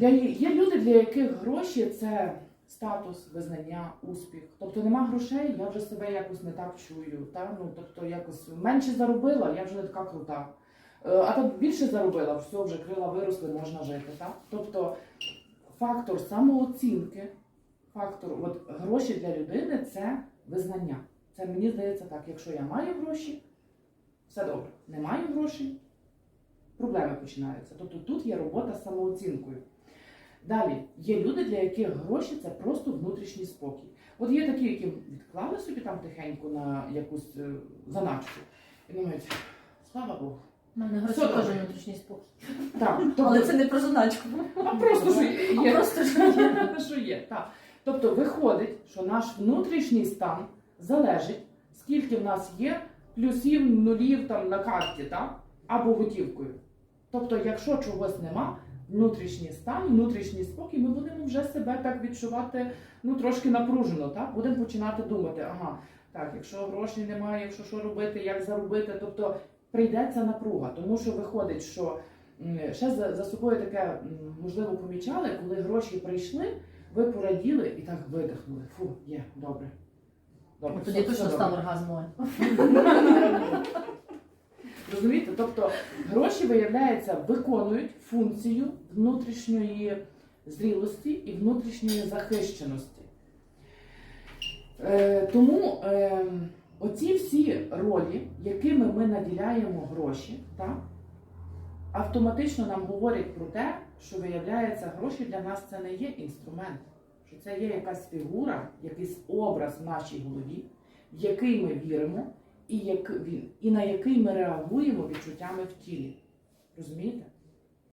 Для, є люди, для яких гроші це статус, визнання, успіх. Тобто нема грошей, я вже себе якось не так чую. Та? Ну, тобто якось менше заробила, я вже не така крута. Е, А так більше заробила, все, вже крила виросли, можна жити. Так? Тобто фактор самооцінки, фактор от, гроші для людини це визнання. Це мені здається так, якщо я маю гроші, все добре. Не маю грошей, проблеми починаються. Тобто тут є робота з самооцінкою. Далі є люди, для яких гроші це просто внутрішній спокій. От є такі, які відклали собі там тихенько на якусь е, заначку і думають, слава Богу. У мене гроші Все теж добре. внутрішній спокій. Так, Але тобто, це не про заначку. а просто що А є. просто що є. що є. Так. Тобто виходить, що наш внутрішній стан залежить, скільки в нас є плюсів, нулів там на карті, так? або готівкою. Тобто, якщо чогось нема, внутрішній стан, внутрішній спокій, ми будемо вже себе так відчувати ну, трошки напружено. Так? Будемо починати думати, ага, так, якщо грошей немає, якщо що робити, як заробити, тобто прийдеться напруга, тому що виходить, що ще за, за собою таке можливо помічали, коли гроші прийшли, ви пораділи і так видихнули. Фу, є, добре. Добре, Тоді точно став оргазмом. Розумієте? Тобто гроші, виявляється, виконують функцію внутрішньої зрілості і внутрішньої захищеності. Е, тому е, оці всі ролі, якими ми наділяємо гроші, так, автоматично нам говорять про те, що виявляється, гроші для нас це не є інструмент, що це є якась фігура, якийсь образ в нашій голові, в який ми віримо, і, як, він- і на який ми реагуємо відчуттями в тілі. Розумієте?